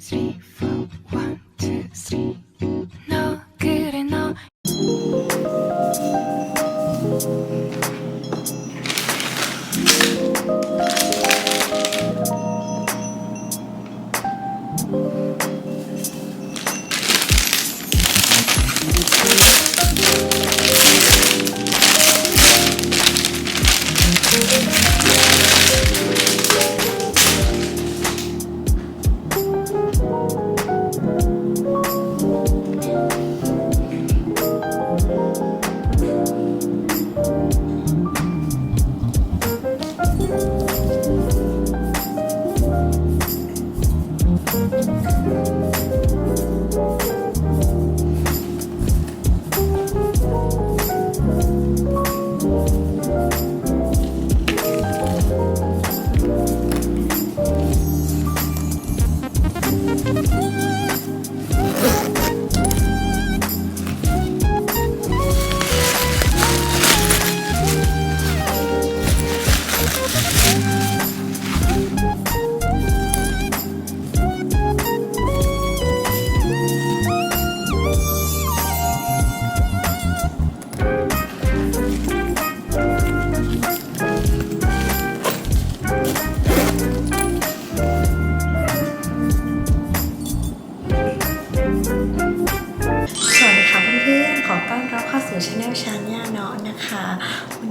three, four, one,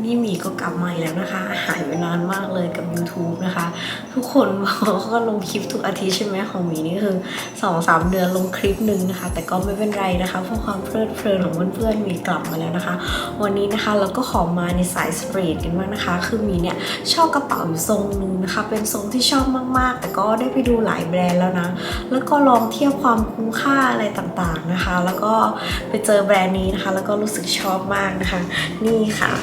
นนี้หมีก็กลับมาอีกแล้วนะคะ หายไปนานมากเลยกับ YouTube นะคะ ทุกคนบอกว่าเขาก็ลงคลิปทุกอาทิตย์ใช่ไหมของหมีนี่คือ2อสเดือนลงคลิปหนึ่งนะคะ แต่ก็ไม่เป็นไรนะคะเพราะความเพลิดเพลินของเพื่อนๆมีกลับมาแล้วนะคะ วันนี้นะคะเราก็ขอมาในสายสตรีทกันบ้างนะคะ คือหมีเนี่ยชอบกระเป๋าอยู่ทรงหนึงนะคะ เป็นทรงที่ชอบมากๆ แต่ก็ได้ไปดูหลายแบรนด์แล้วนะ แล้วก็ลองเทียบความคุ้มค่าอะไรต่างๆนะคะ แล้วก็ไปเจอแบรนด์นี้นะคะ แล้วก็รู้สึกชอบมากนะคะ นี่ค่ะ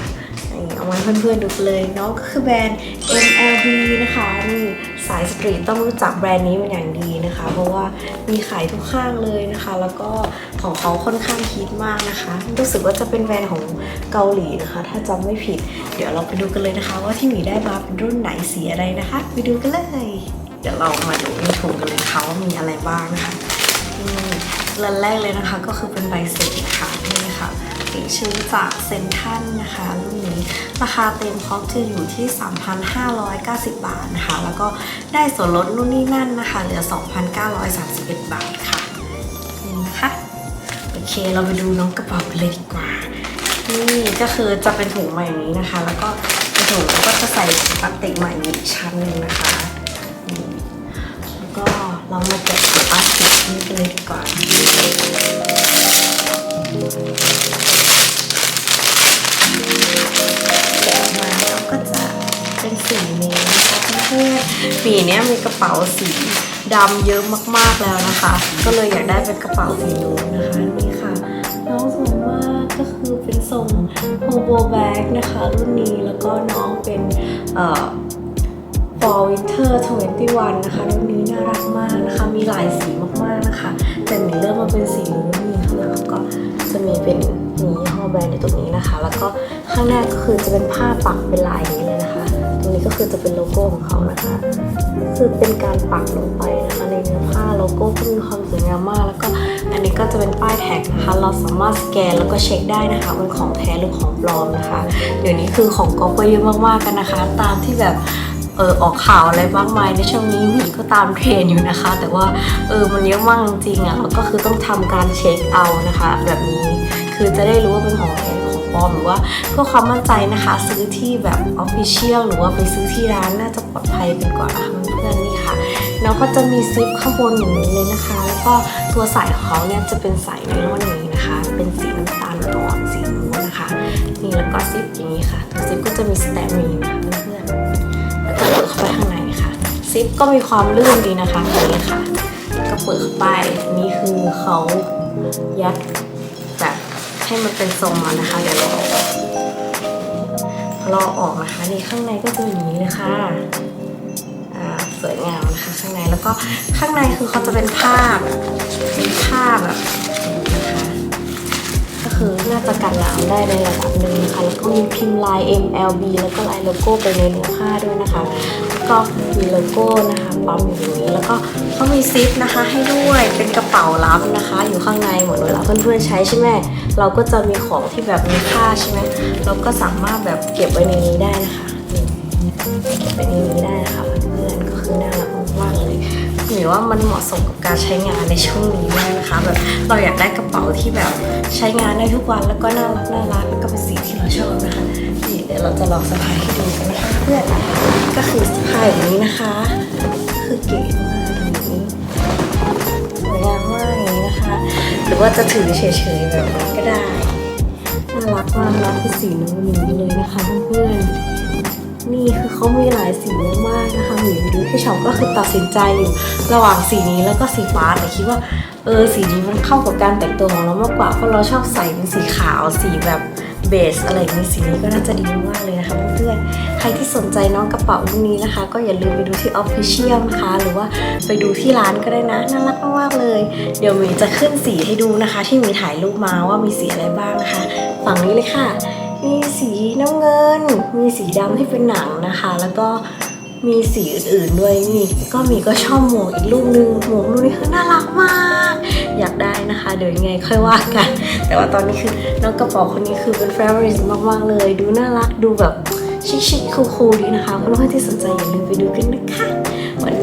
นี่เอามาเพื่อนๆดูเลยเนาะก็คือแบรนด์ MLB นะคะนี่สายสตรีทต้องรู้จักแบรนด์นี้เป็นอย่างดีนะคะ เพราะว่ามีขายทุกข้างเลยนะคะ แล้วก็ของเขาค่อนข้างฮิตมากนะคะ รู้สึกว่าจะเป็นแบรนด์ของเกาหลีนะคะ ถ้าจำไม่ผิด เดี๋ยวเราไปดูกันเลยนะคะ ว่าที่หมีได้มาเป็นรุ่นไหนสีอะไรนะคะ ไปดูกันเลย เดี๋ยวเรามาดูในถุงกันเลยนะคะว่ามีอะไรบ้างนะคะ มร้านแรกเลยนะคะก็คือเป็นใบเสร็จค่ะนี่ค่ะติดชื่อจากเซนทันนะคะรุ่นนี้ราคาเต็มคอสจะอยู่ที่ 3,590 บาทนะคะ แล้วก็ได้ส่วนลดนู่นนี่นั่นนะคะ เหลือ 2,931 บาทค่ะนี่นะคะโอเคเราไปดูน้องกระเป๋ากันเลยดีกว่า นี่ก็คือจะเป็นถุงใหม่นี้นะคะ แล้วก็ในถุงก็จะใส่พลาสติกใหม่อีกชั้นหนึ่งนะคะแล้วก็เรามาแกะถุงพลาสติกนี้กันเลยดีกว่า ปีนี้มีกระเป๋าสีดำเยอะมากๆแล้วนะคะ ก็เลยอยากได้เป็นกระเป๋าสีนู้นนะคะนี่ค่ะน้องสวยมากก็คือเป็นทรงโฮโบแบ็กนะคะ รุ่นนี้แล้วก็น้องเป็นเอ่อ Fall Winter 21 นะคะรุ่นนี้น่ารักมากนะคะ มีหลายสีมากๆนะคะ แต่หนูเลือกมาเป็นสีนี้นี่ข้างหลังก็จะมีเป็นมียี่ห้อแบรนด์ในตรงนี้นะคะ แล้วก็ข้างหน้าก็คือจะเป็นผ้าปักเป็นลายนี้เลยนะ นี้ก็คือจะเป็นโลโก้ของเขานะคะ คือเป็นการปักลงไปนะคะในเนื้อผ้าโลโก้ก็มีความสวยงามมาก แล้วก็อันนี้ก็จะเป็นป้ายแท็กนะคะ เราสามารถสแกนแล้วก็เช็คได้นะคะเป็นของแท้หรือของปลอมนะคะ เดี๋ยวนี้คือของก๊อปก็เยอะมากๆกันนะคะ ตามที่แบบเออออกข่าวอะไรมากมายในช่วงนี้หมีก็ตามเทรนอยู่นะคะ แต่ว่าเออมันเยอะมากจริงๆอะแล้วก็คือต้องทำการเช็คเอานะคะ แบบนี้ คือจะได้รู้ว่าเป็นของแท้ของปลอมหรือว่าเพื่อความมั่นใจนะคะ ซื้อที่แบบออฟฟิเชียลหรือว่าไปซื้อที่ร้านน่าจะปลอดภัยเป็นกว่านะคะเพื่อนนี่ค่ะแล้วก็จะมีซิปข้างบนอย่างนี้เลยนะคะ แล้วก็ตัวสายของเขาเนี่ยจะเป็นสายไนลอนนี้นะคะ เป็นสีน้ำตาลอ่อนสีนู้นนะคะนี่แล้วก็ซิปอย่างนี้ค่ะตัวซิปก็จะมีสแตมป์นี้นะคะเพื่อนๆแล้วก็เปิดเข้าไปข้างในค่ะซิปก็มีความลื่นดีนะคะอย่างนี้ค่ะก็เปิดเข้าไปนี่คือเขายัด ให้มันเป็นทรงมานะคะ เดี๋ยวเราเราอออกนะคะนี่ข้างในก็จะอย่างนี้เลยค่ะอ่าสวยงามนะคะข้างในแล้วก็ข้างในคือเขาจะเป็นผ้าเป็นผ้าแบบนี้นะคะ คือน่าจะกันน้ำได้ในระดับหนึ่งนะคะแล้วก็มีพิมพ์ลาย MLB แล้วก็ลายโลโก้ไปในเนื้อผ้าด้วยนะคะก็มีโลโก้นะคะปั๊มอยู่นี้แล้วก็เขามีซิปนะคะให้ด้วยเป็นกระเป๋าลับนะคะ อยู่ข้างในเหมือนเวลาเพื่อนๆใช้ใช่ไหมเราก็จะมีของที่แบบมีค่าใช่ไหมเราก็สามารถแบบเก็บไว้ในนี้ได้นะคะเก็บไว้ในนี้ได้นะคะเพื่อนก็คือน่ารัก หรือว่ามันเหมาะสมกับการใช้งานในช่วงนี้มากนะคะแบบเราอยากได้กระเป๋าที่แบบใช้งานได้ทุกวันแล้วก็น่ารักน่ารักแล้วก็เป็นสีที่เราชอบนะคะนี่เดี๋ยวเราจะลองสะพายให้ดูกันนะคะเพื่อนก็คือสะพายอย่างนี้นะคะ คือเก๋มากอย่างนี้สวยงามมากอย่างนี้นะคะ หรือว่าจะถือเฉยๆแบบนี้ก็ได้น่ารักมากนะคือสีนูนๆเลยนะคะเพื่อนๆ นี่คือเขามีหลายสีมากๆนะคะหมิวดูพี่ชอบก็คือตัดสินใจอยู่ระหว่างสีนี้แล้วก็สีฟ้าแต่คิดว่าเออสีนี้มันเข้ากับการแต่งตัวของเรามากกว่าเพราะเราชอบใส่เป็นสีขาวสีแบบเบสอะไรนี้สีนี้ก็น่าจะดีมากเลยนะคะเพื่อนๆใครที่สนใจน้องกระเป๋ารุ่นนี้นะคะ ก็อย่าลืมไปดูที่ Official นะคะ หรือว่าไปดูที่ร้านก็ได้นะน่ารักมากๆเลย เดี๋ยวมีจะขึ้นสีให้ดูนะคะ ที่มีถ่ายรูปมาว่ามีสีอะไรบ้างนะคะ ฝั่งนี้เลยค่ะ มีสีน้ำเงิน มีสีดำที่เป็นหนังนะคะ แล้วก็มีสีอื่นๆด้วยนี่ก็มีก็ชอบหมวกอีกลูกนึงหมวกลูกนี้คือน่ารักมาก อยากได้นะคะเดี๋ยวยังไงค่อยว่ากัน แต่ว่าตอนนี้คือน้องกระเป๋าคนนี้คือเป็น favorite มากๆเลย ดูน่ารักดูแบบชิคๆคูลๆดีนะคะเพื่อนๆที่สนใจอย่าลืมไปดูกันนะคะ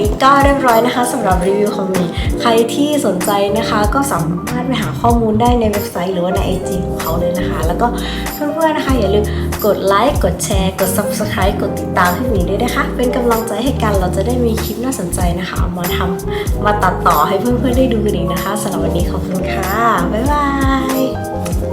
นี้ก็เรียบร้อยนะคะสำหรับรีวิวของหมีใครที่สนใจนะคะ ก็สามารถไปหาข้อมูลได้ในเว็บไซต์หรือว่าในไอจีของเขาเลยนะคะ แล้วก็เพื่อนๆนะคะอย่าลืมกดไลค์กดแชร์กด subscribe กดติดตามให้หมีด้วยนะคะ เป็นกำลังใจให้กันเราจะได้มีคลิปน่าสนใจนะคะเอามาทำมาตัดต่อให้เพื่อนๆได้ดูกันอีกนะคะสำหรับวันนี้ขอบคุณค่ะบ๊ายบาย